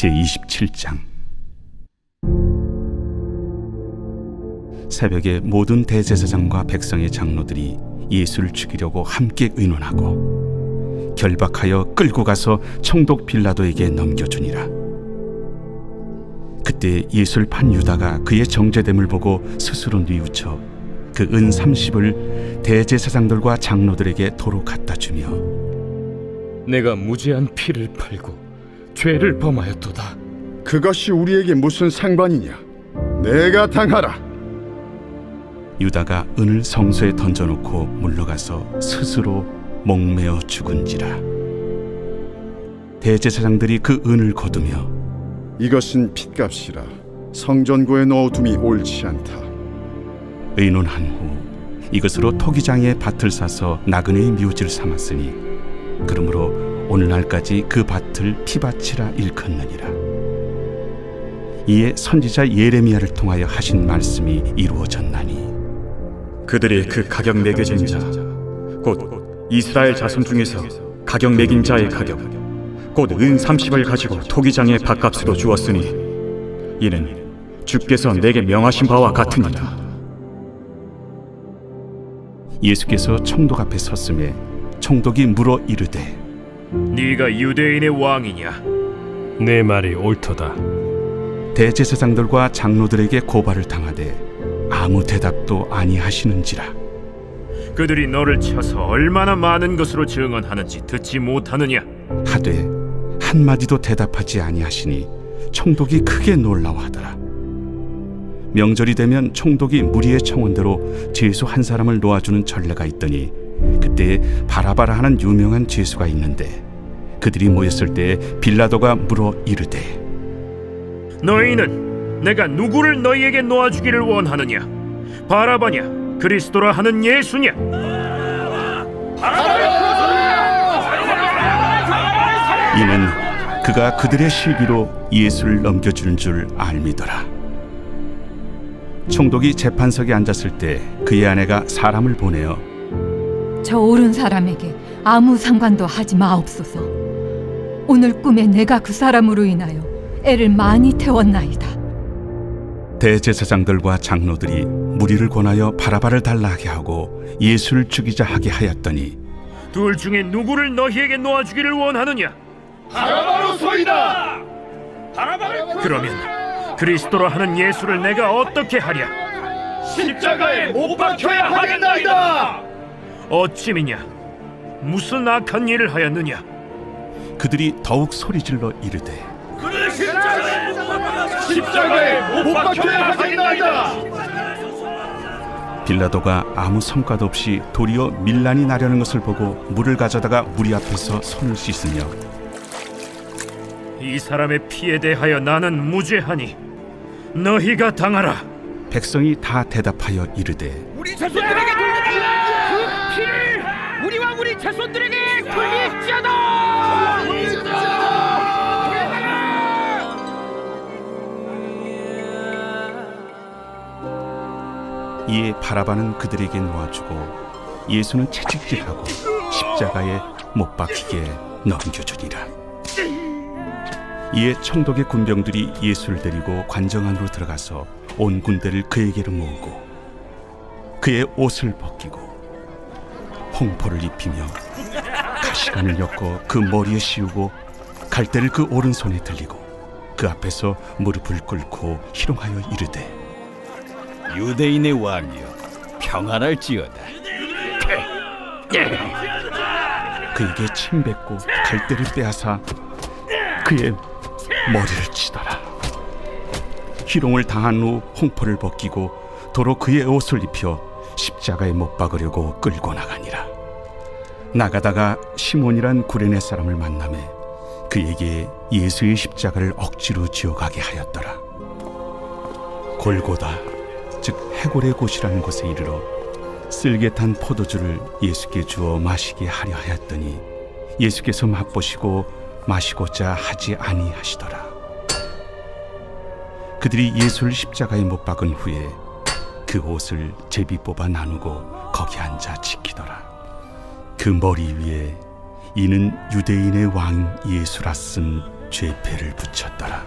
제27장. 새벽에 모든 대제사장과 백성의 장로들이 예수를 죽이려고 함께 의논하고 결박하여 끌고 가서 총독 빌라도에게 넘겨주니라. 그때 예수를 판 유다가 그의 정죄됨을 보고 스스로 뉘우쳐 그 은 30을 대제사장들과 장로들에게 도로 갖다 주며 내가 무죄한 피를 팔고 죄를 범하였도다. 그것이 우리에게 무슨 상관이냐? 내가 당하라. 유다가 은을 성소에 던져놓고 물러가서 스스로 목매어 죽은지라 대제사장들이 그 은을 거두며 이것은 핏값이라 성전고에 넣어둠이 옳지 않다. 의논한 후 이것으로 토기장에 밭을 사서 나그네의 묘지를 삼았으니 그러므로 오늘날까지 그 밭을 피밭이라 일컫느니라 이에 선지자 예레미야를 통하여 하신 말씀이 이루어졌나니 그들이 그 가격 매겨진 자, 곧 이스라엘 자손 중에서 가격 매긴 자의 가격, 곧 은 30을 가지고 토기장의 밥값으로 주었으니 이는 주께서 내게 명하신 바와 같으니라. 예수께서 총독 앞에 섰음에 총독이 물어 이르되 네가 유대인의 왕이냐? 내 말이 옳도다. 대제사장들과 장로들에게 고발을 당하되 아무 대답도 아니하시는지라 그들이 너를 쳐서 얼마나 많은 것으로 증언하는지 듣지 못하느냐? 하되 한 마디도 대답하지 아니하시니 총독이 크게 놀라워하더라 명절이 되면 총독이 무리의 청원대로 죄수 한 사람을 놓아주는 전례가 있더니 그때 바라바라 하는 유명한 죄수가 있는데 그들이 모였을 때 빌라도가 물어 이르되 너희는 내가 누구를 너희에게 놓아주기를 원하느냐? 바라바냐? 그리스도라 하는 예수냐? 이는 그가 그들의 시기로 예수를 넘겨주는 줄 알미더라. 총독이 재판석에 앉았을 때 그의 아내가 사람을 보내어 저 옳은 사람에게 아무 상관도 하지 마옵소서. 오늘 꿈에 내가 그 사람으로 인하여 애를 많이 태웠나이다. 대제사장들과 장로들이 무리를 권하여 바라바를 달라하게 하고 예수를 죽이자 하게 하였더니 둘 중에 누구를 너희에게 놓아주기를 원하느냐? 바라바로소이다. 바라바. 그러면 그리스도라 하는 예수를 내가 어떻게 하랴? 십자가에 못 박혀야 하겠나이다. 어찌미냐? 무슨 악한 일을 하였느냐? 그들이 더욱 소리질러 이르되 십자가에 못 박혀야 하겠나이다. 빌라도가 아무 성과도 없이 도리어 밀란이 나려는 것을 보고 물을 가져다가 무리 앞에서 손을 씻으며 이 사람의 피에 대하여 나는 무죄하니 너희가 당하라. 백성이 다 대답하여 이르되 우리 자손들에게 돌려달라! 자손들에게 돌릴지어다! 이에 바라바는 그들에게 놓아주고 예수는 채찍질하고 십자가에 못 박히게 넘겨주니라. 이에 총독의 군병들이 예수를 데리고 관정 안으로 들어가서 온 군대를 그에게로 모으고 그의 옷을 벗기고 홍포를 입히며 가시관을 엮어 그 머리에 씌우고 갈대를 그 오른손에 들리고 그 앞에서 무릎을 꿇고 희롱하여 이르되 유대인의 왕이여 평안할지어다 그에게 침 뱉고 갈대를 빼앗아 그의 머리를 치더라. 희롱을 당한 후 홍포를 벗기고 도로 그의 옷을 입혀 십자가에 못 박으려고 끌고 나가니라. 나가다가 시몬이란 구레네 사람을 만남에 그에게 예수의 십자가를 억지로 지어가게 하였더라. 골고다 즉 해골의 곳이라는 곳에 이르러 쓸개 탄 포도주를 예수께 주어 마시게 하려 하였더니 예수께서 맛보시고 마시고자 하지 아니하시더라. 그들이 예수를 십자가에 못 박은 후에 그 옷을 제비 뽑아 나누고 거기 앉아 지키더라. 그 머리 위에 이는 유대인의 왕 예수라 쓴 죄패를 붙였더라.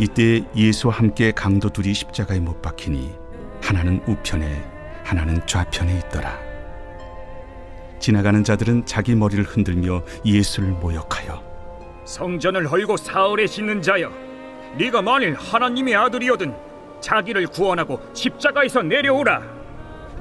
이때 예수와 함께 강도 둘이 십자가에 못 박히니 하나는 우편에 하나는 좌편에 있더라. 지나가는 자들은 자기 머리를 흔들며 예수를 모욕하여 성전을 헐고 사흘에 짓는 자여 네가 만일 하나님의 아들이거든 자기를 구원하고 십자가에서 내려오라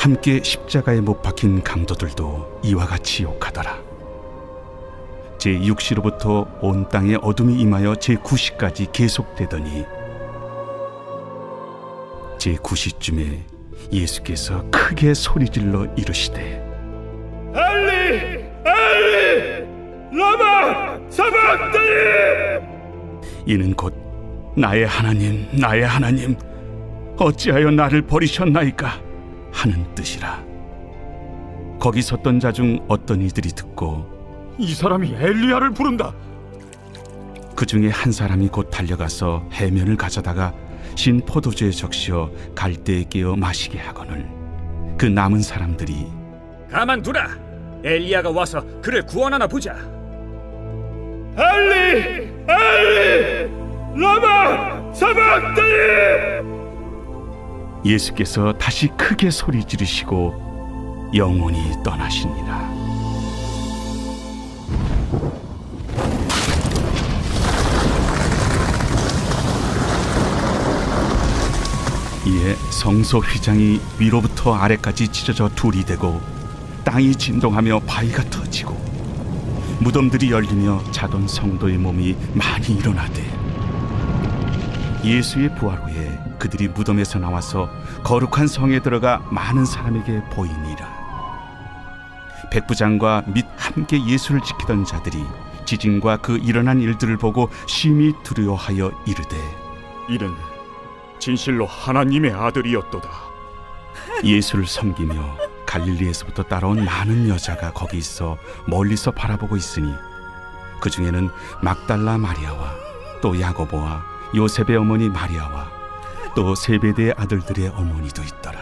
함께 십자가에 못 박힌 강도들도 이와 같이 욕하더라. 제 6시로부터 온 땅에 어둠이 임하여 제 9시까지 계속되더니 제 9시쯤에 예수께서 크게 소리질러 이르시되 엘리 엘리 라마 사박다니 이는 곧 나의 하나님 나의 하나님 어찌하여 나를 버리셨나이까 하는 뜻이라. 거기 섰던 자 중 어떤 이들이 듣고 이 사람이 엘리야를 부른다. 그 중에 한 사람이 곧 달려가서 해면을 가져다가 신 포도주에 적시어 갈대에 깨어 마시게 하거늘. 그 남은 사람들이 가만두라. 엘리야가 와서 그를 구원하나 보자. 엘리 엘리 라마 사박다니 예수께서 다시 크게 소리 지르시고 영원히 떠나시니라 이에 성소 휘장이 위로부터 아래까지 찢어져 둘이 되고 땅이 진동하며 바위가 터지고 무덤들이 열리며 자던 성도의 몸이 많이 일어나되 예수의 부활 후에 그들이 무덤에서 나와서 거룩한 성에 들어가 많은 사람에게 보이니라. 백부장과 및 함께 예수를 지키던 자들이 지진과 그 일어난 일들을 보고 심히 두려워하여 이르되 이는 진실로 하나님의 아들이었도다. 예수를 섬기며 갈릴리에서부터 따라온 많은 여자가 거기 있어 멀리서 바라보고 있으니 그 중에는 막달라 마리아와 또 야고보와 요셉의 어머니 마리아와 또 세베대의 아들들의 어머니도 있더라.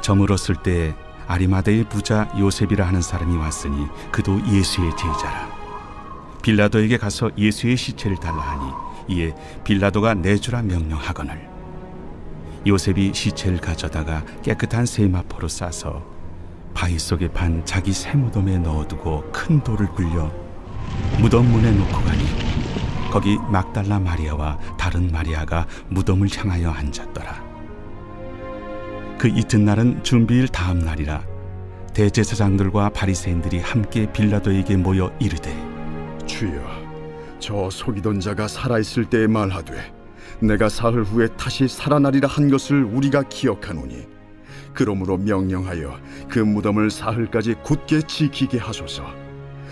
저물었을 때 아리마대의 부자 요셉이라 하는 사람이 왔으니 그도 예수의 제자라. 빌라도에게 가서 예수의 시체를 달라 하니 이에 빌라도가 내주라 명령하거늘 요셉이 시체를 가져다가 깨끗한 세마포로 싸서 바위 속에 판 자기 새 무덤에 넣어두고 큰 돌을 굴려 무덤 문에 놓고 가니 거기 막달라 마리아와 다른 마리아가 무덤을 향하여 앉았더라. 그 이튿날은 준비일 다음 날이라 대제사장들과 바리새인들이 함께 빌라도에게 모여 이르되 주여, 저 속이던 자가 살아 있을 때에 말하되 내가 사흘 후에 다시 살아나리라 한 것을 우리가 기억하노니 그러므로 명령하여 그 무덤을 사흘까지 굳게 지키게 하소서.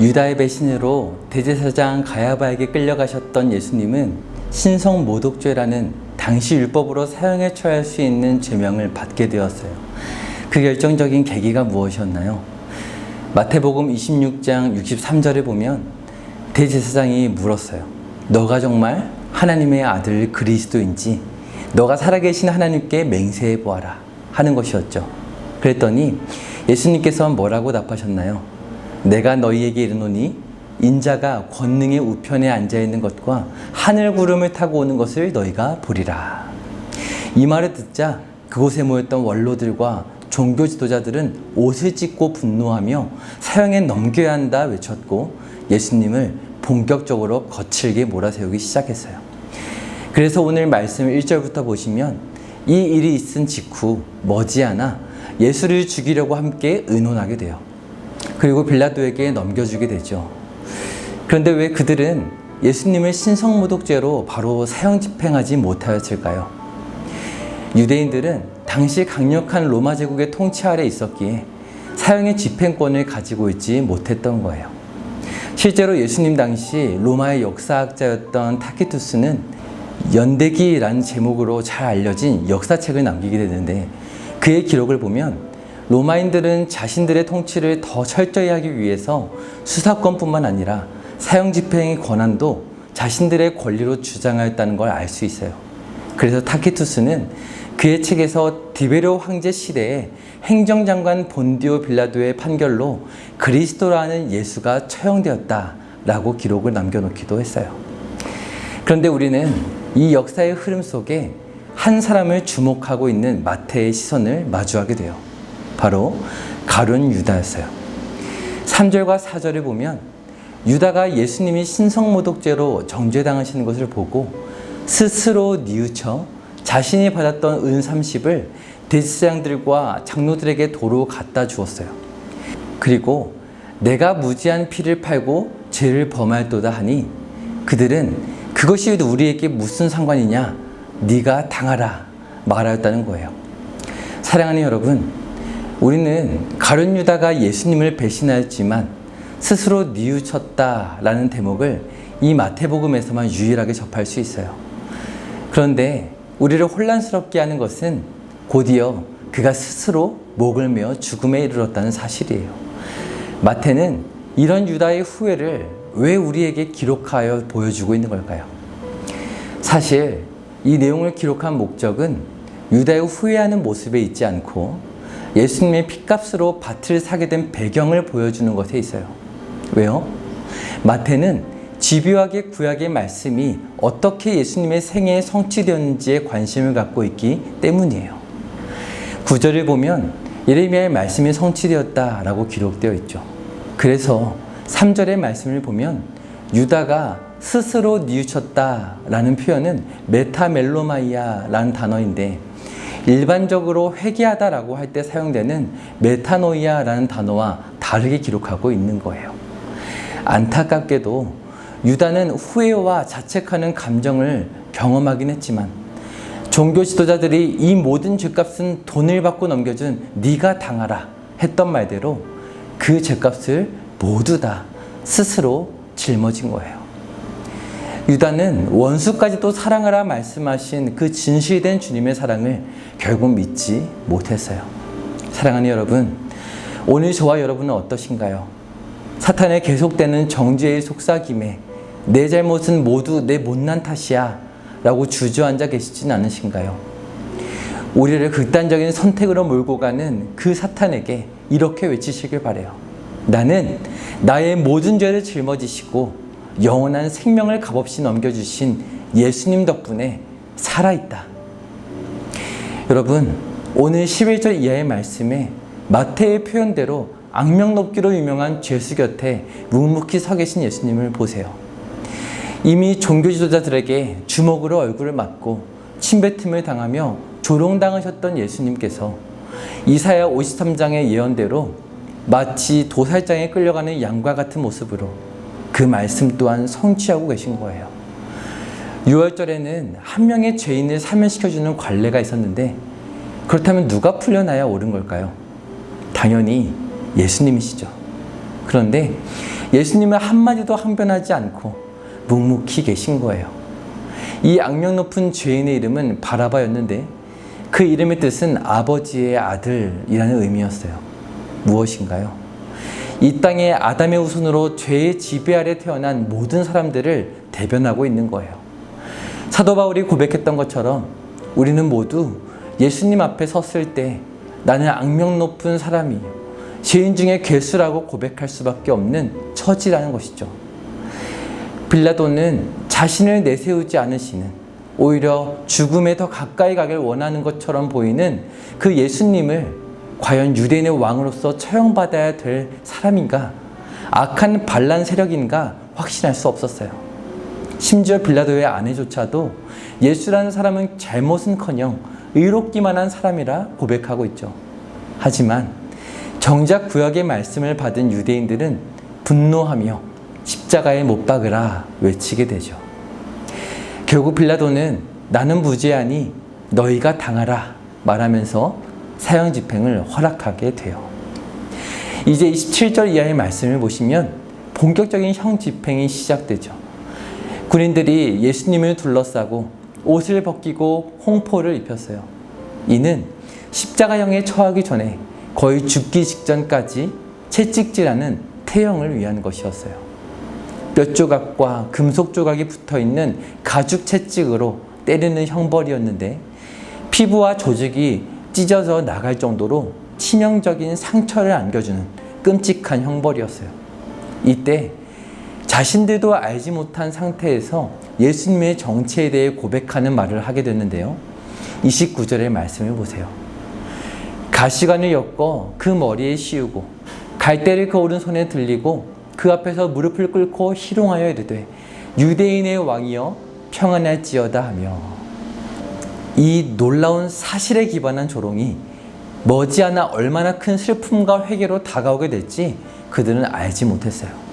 유다의 배신으로 대제사장 가야바에게 끌려가셨던 예수님은 신성 모독죄라는 당시 율법으로 사형에 처할 수 있는 죄명을 받게 되었어요. 그 결정적인 계기가 무엇이었나요? 마태복음 26장 63절에 보면 대제사장이 물었어요. 너가 정말 하나님의 아들 그리스도인지 너가 살아계신 하나님께 맹세해 보아라 하는 것이었죠. 그랬더니 예수님께서 뭐라고 답하셨나요? 내가 너희에게 이르노니 인자가 권능의 우편에 앉아 있는 것과 하늘 구름을 타고 오는 것을 너희가 보리라. 이 말을 듣자 그곳에 모였던 원로들과 종교 지도자들은 옷을 찢고 분노하며 사형에 넘겨야 한다 외쳤고 예수님을 본격적으로 거칠게 몰아세우기 시작했어요. 그래서 오늘 말씀 1절부터 보시면 이 일이 있은 직후 머지않아 예수를 죽이려고 함께 의논하게 돼요. 그리고 빌라도에게 넘겨주게 되죠. 그런데 왜 그들은 예수님을 신성모독죄로 바로 사형 집행하지 못하였을까요? 유대인들은 당시 강력한 로마 제국의 통치 아래 있었기에 사형의 집행권을 가지고 있지 못했던 거예요. 실제로 예수님 당시 로마의 역사학자였던 타키투스는 연대기라는 제목으로 잘 알려진 역사책을 남기게 되는데 그의 기록을 보면 로마인들은 자신들의 통치를 더 철저히 하기 위해서 수사권뿐만 아니라 사형 집행의 권한도 자신들의 권리로 주장하였다는 걸 알 수 있어요. 그래서 타키투스는 그의 책에서 디베로 황제 시대에 행정장관 본디오 빌라도의 판결로 그리스도라는 예수가 처형되었다라고 기록을 남겨놓기도 했어요. 그런데 우리는 이 역사의 흐름 속에 한 사람을 주목하고 있는 마태의 시선을 마주하게 돼요. 바로 가룟 유다였어요. 3절과 4절을 보면 유다가 예수님이 신성모독죄로 정죄당하시는 것을 보고 스스로 뉘우쳐 자신이 받았던 은 30을 대제사장들과 장로들에게 도로 갖다 주었어요. 그리고 내가 무지한 피를 팔고 죄를 범할도다 하니 그들은 그것이 우리에게 무슨 상관이냐 네가 당하라 말하였다는 거예요. 사랑하는 여러분, 우리는 가룟 유다가 예수님을 배신하였지만 스스로 뉘우쳤다라는 대목을 이 마태복음에서만 유일하게 접할 수 있어요. 그런데 우리를 혼란스럽게 하는 것은 곧이어 그가 스스로 목을 메어 죽음에 이르렀다는 사실이에요. 마태는 이런 유다의 후회를 왜 우리에게 기록하여 보여주고 있는 걸까요? 사실 이 내용을 기록한 목적은 유다의 후회하는 모습에 있지 않고 예수님의 핏값으로 밭을 사게 된 배경을 보여주는 것에 있어요. 왜요? 마태는 집요하게 구약의 말씀이 어떻게 예수님의 생애에 성취되었는지에 관심을 갖고 있기 때문이에요. 구절을 보면 예레미야의 말씀이 성취되었다라고 기록되어 있죠. 그래서 3절의 말씀을 보면 유다가 스스로 뉘우쳤다라는 표현은 메타멜로마이아라는 단어인데 일반적으로 회개하다라고 할 때 사용되는 메타노이아라는 단어와 다르게 기록하고 있는 거예요. 안타깝게도 유다는 후회와 자책하는 감정을 경험하긴 했지만 종교 지도자들이 이 모든 죄값은 돈을 받고 넘겨준 네가 당하라 했던 말대로 그 죄값을 모두 다 스스로 짊어진 거예요. 유다는 원수까지도 사랑하라 말씀하신 그 진실된 주님의 사랑을 결국 믿지 못했어요. 사랑하는 여러분, 오늘 저와 여러분은 어떠신가요? 사탄의 계속되는 정죄의 속삭임에 내 잘못은 모두 내 못난 탓이야 라고 주저앉아 계시진 않으신가요? 우리를 극단적인 선택으로 몰고 가는 그 사탄에게 이렇게 외치시길 바래요. 나는 나의 모든 죄를 짊어지시고 영원한 생명을 값없이 넘겨주신 예수님 덕분에 살아있다. 여러분, 오늘 11절 이하의 말씀에 마태의 표현대로 악명 높기로 유명한 죄수 곁에 묵묵히 서 계신 예수님을 보세요. 이미 종교 지도자들에게 주먹으로 얼굴을 맞고 침뱉음을 당하며 조롱당하셨던 예수님께서 이사야 53장의 예언대로 마치 도살장에 끌려가는 양과 같은 모습으로 그 말씀 또한 성취하고 계신 거예요. 6월절에는 한 명의 죄인을 사면시켜주는 관례가 있었는데 그렇다면 누가 풀려나야 옳은 걸까요? 당연히 예수님이시죠. 그런데 예수님은 한마디도 항변하지 않고 묵묵히 계신 거예요. 이 악명 높은 죄인의 이름은 바라바였는데 그 이름의 뜻은 아버지의 아들이라는 의미였어요. 무엇인가요? 이 땅에 아담의 후손으로 죄의 지배 아래 태어난 모든 사람들을 대변하고 있는 거예요. 사도 바울이 고백했던 것처럼 우리는 모두 예수님 앞에 섰을 때 나는 악명 높은 사람이요. 죄인 중에 괴수라고 고백할 수밖에 없는 처지라는 것이죠. 빌라도는 자신을 내세우지 않으시는 오히려 죽음에 더 가까이 가길 원하는 것처럼 보이는 그 예수님을 과연 유대인의 왕으로서 처형받아야 될 사람인가 악한 반란 세력인가 확신할 수 없었어요. 심지어 빌라도의 아내조차도 예수라는 사람은 잘못은커녕 의롭기만 한 사람이라 고백하고 있죠. 하지만 정작 구약의 말씀을 받은 유대인들은 분노하며 십자가에 못 박으라 외치게 되죠. 결국 빌라도는 나는 무죄하니 너희가 당하라 말하면서 사형 집행을 허락하게 돼요. 이제 27절 이하의 말씀을 보시면 본격적인 형 집행이 시작되죠. 군인들이 예수님을 둘러싸고 옷을 벗기고 홍포를 입혔어요. 이는 십자가형에 처하기 전에 거의 죽기 직전까지 채찍질하는 태형을 위한 것이었어요. 뼈 조각과 금속 조각이 붙어 있는 가죽 채찍으로 때리는 형벌이었는데 피부와 조직이 찢어져 나갈 정도로 치명적인 상처를 안겨주는 끔찍한 형벌이었어요. 이때 자신들도 알지 못한 상태에서 예수님의 정체에 대해 고백하는 말을 하게 됐는데요. 29절의 말씀을 보세요. 가시관을 엮어 그 머리에 씌우고 갈대를 그 오른손에 들리고 그 앞에서 무릎을 꿇고 희롱하여 이르되 유대인의 왕이여 평안할지어다 하며 이 놀라운 사실에 기반한 조롱이 머지않아 얼마나 큰 슬픔과 회개로 다가오게 될지 그들은 알지 못했어요.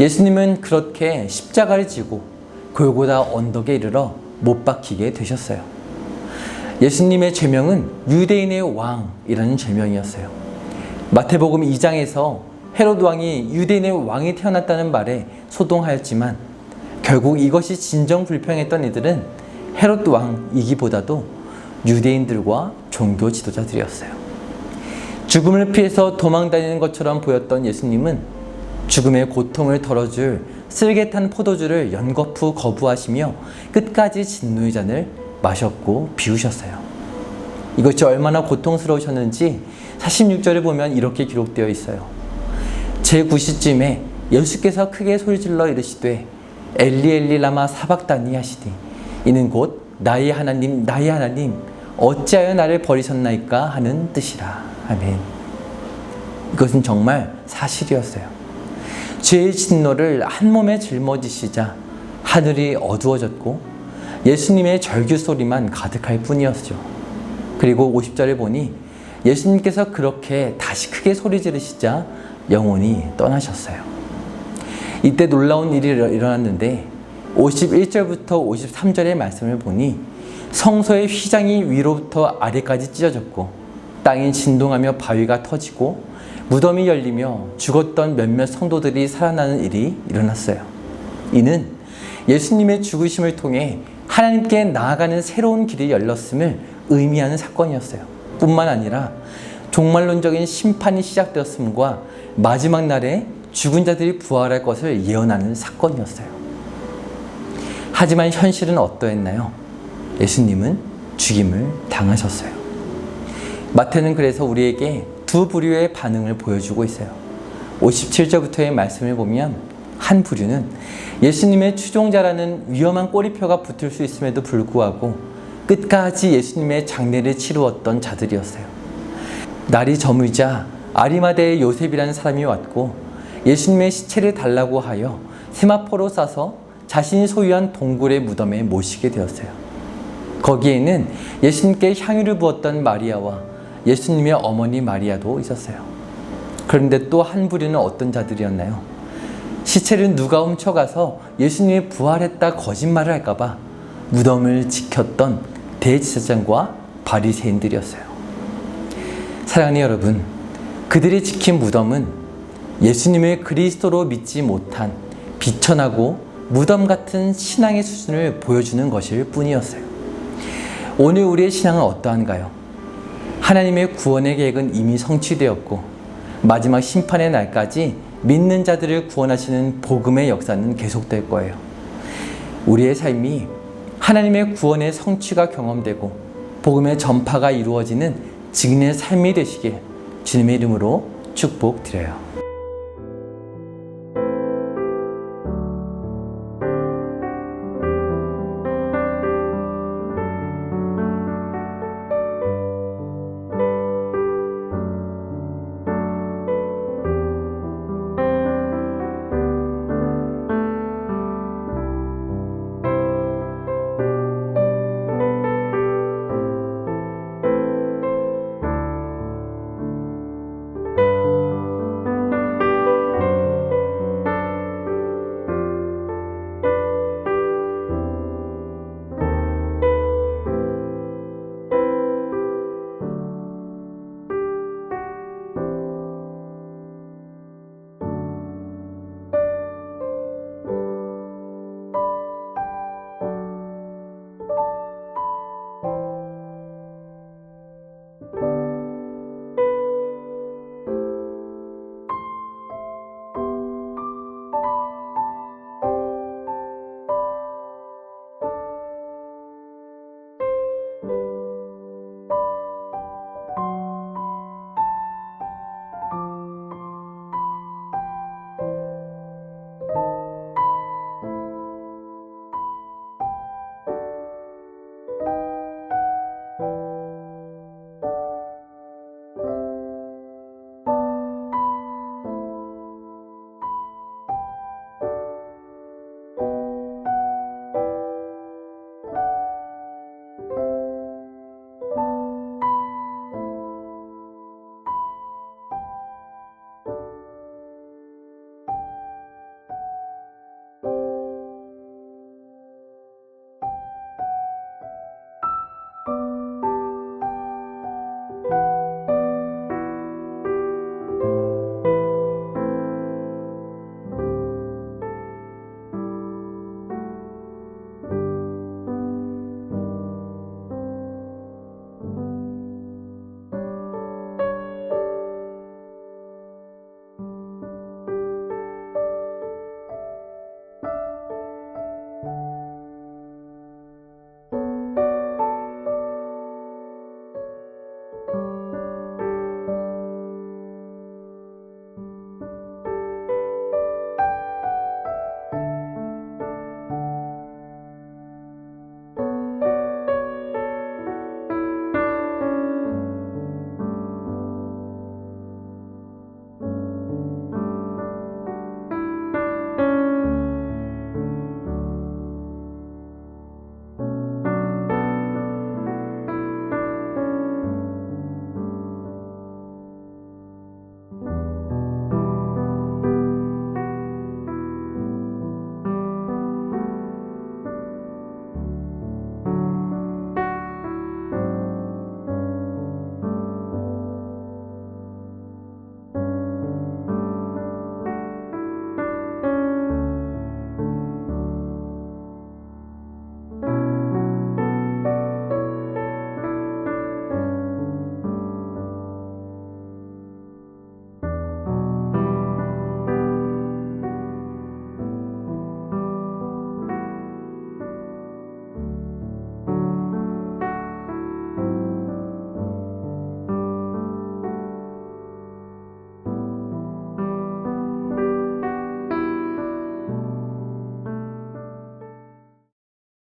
예수님은 그렇게 십자가를 지고 골고다 언덕에 이르러 못 박히게 되셨어요. 예수님의 죄명은 유대인의 왕이라는 죄명이었어요. 마태복음 2장에서 헤로드 왕이 유대인의 왕이 태어났다는 말에 소동하였지만 결국 이것이 진정 불평했던 이들은 헤로드 왕이기보다도 유대인들과 종교 지도자들이었어요. 죽음을 피해서 도망 다니는 것처럼 보였던 예수님은 죽음의 고통을 덜어줄 쓸개탄 포도주를 연거푸 거부하시며 끝까지 진노의 잔을 마셨고 비우셨어요. 이것이 얼마나 고통스러우셨는지 46절을 보면 이렇게 기록되어 있어요. 제9시쯤에 예수께서 크게 소리질러 이르시되 엘리 엘리 라마 사박다니 하시니 이는 곧 나의 하나님 나의 하나님 어찌하여 나를 버리셨나이까 하는 뜻이라. 아멘. 이것은 정말 사실이었어요. 죄의 진노를 한 몸에 짊어지시자 하늘이 어두워졌고 예수님의 절규 소리만 가득할 뿐이었죠. 그리고 50절에 보니 예수님께서 그렇게 다시 크게 소리 지르시자 영혼이 떠나셨어요. 이때 놀라운 일이 일어났는데 51절부터 53절의 말씀을 보니 성소의 휘장이 위로부터 아래까지 찢어졌고 땅이 진동하며 바위가 터지고 무덤이 열리며 죽었던 몇몇 성도들이 살아나는 일이 일어났어요. 이는 예수님의 죽으심을 통해 하나님께 나아가는 새로운 길이 열렸음을 의미하는 사건이었어요. 뿐만 아니라 종말론적인 심판이 시작되었음과 마지막 날에 죽은 자들이 부활할 것을 예언하는 사건이었어요. 하지만 현실은 어떠했나요? 예수님은 죽임을 당하셨어요. 마태는 그래서 우리에게 두 부류의 반응을 보여주고 있어요. 57절부터의 말씀을 보면 한 부류는 예수님의 추종자라는 위험한 꼬리표가 붙을 수 있음에도 불구하고 끝까지 예수님의 장례를 치루었던 자들이었어요. 날이 저물자 아리마대의 요셉이라는 사람이 왔고 예수님의 시체를 달라고 하여 세마포로 싸서 자신이 소유한 동굴의 무덤에 모시게 되었어요. 거기에는 예수님께 향유를 부었던 마리아와 예수님의 어머니 마리아도 있었어요. 그런데 또 한 부류는 어떤 자들이었나요? 시체를 누가 훔쳐가서 예수님이 부활했다 거짓말을 할까봐 무덤을 지켰던 대제사장과 바리새인들이었어요. 사랑하는 여러분, 그들이 지킨 무덤은 예수님을 그리스도로 믿지 못한 비천하고 무덤 같은 신앙의 수준을 보여주는 것일 뿐이었어요. 오늘 우리의 신앙은 어떠한가요? 하나님의 구원의 계획은 이미 성취되었고 마지막 심판의 날까지 믿는 자들을 구원하시는 복음의 역사는 계속될 거예요. 우리의 삶이 하나님의 구원의 성취가 경험되고 복음의 전파가 이루어지는 증인의 삶이 되시길 주님의 이름으로 축복드려요.